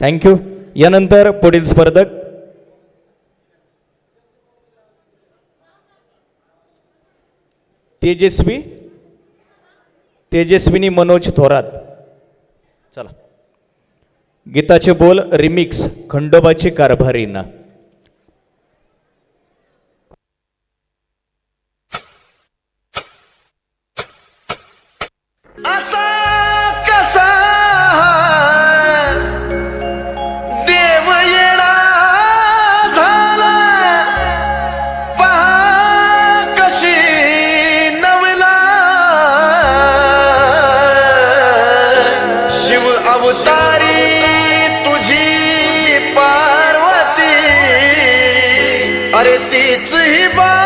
Thank you यानंतर पुढील स्पर्धक. तेजस्वी. तेजस्विनी मनोज थोरात. चला. गीताचे बोल रिमिक्स खंडोबाची कारभारीना. असं 的嘴巴。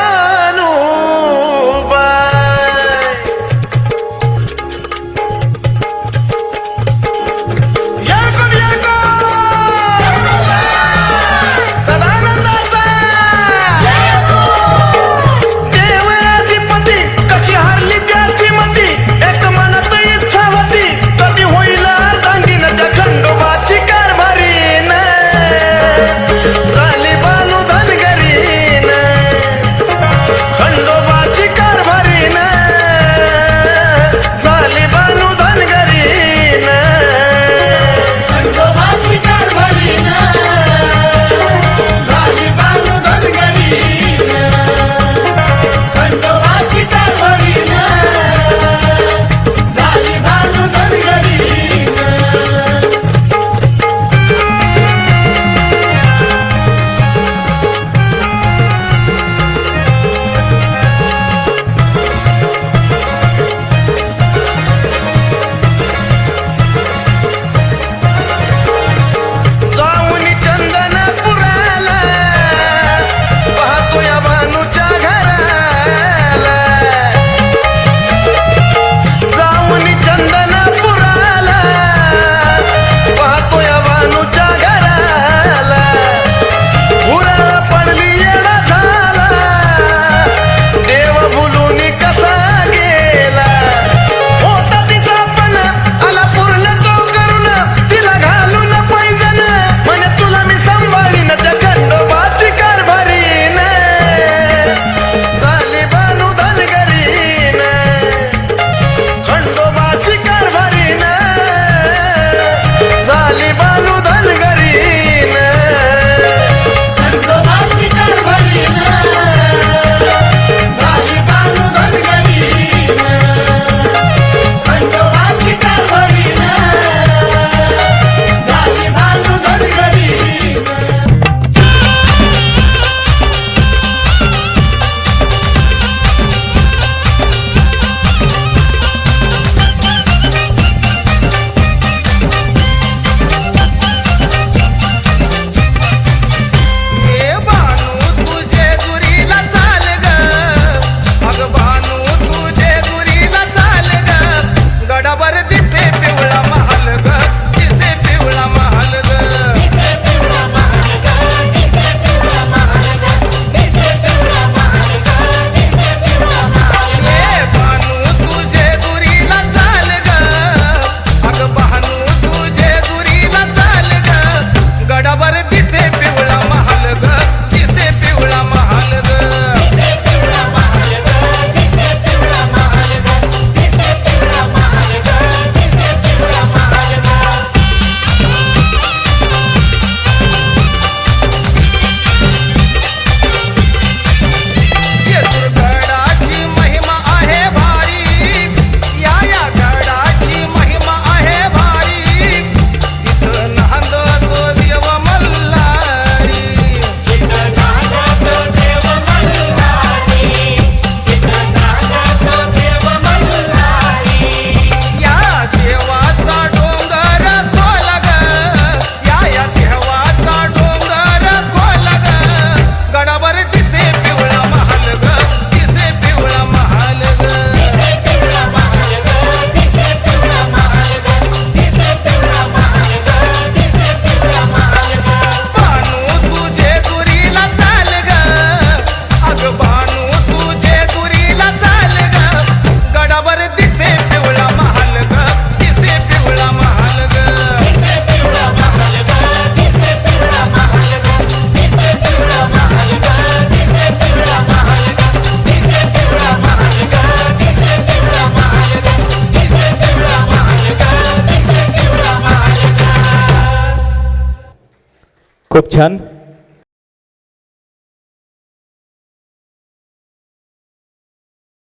खूप छान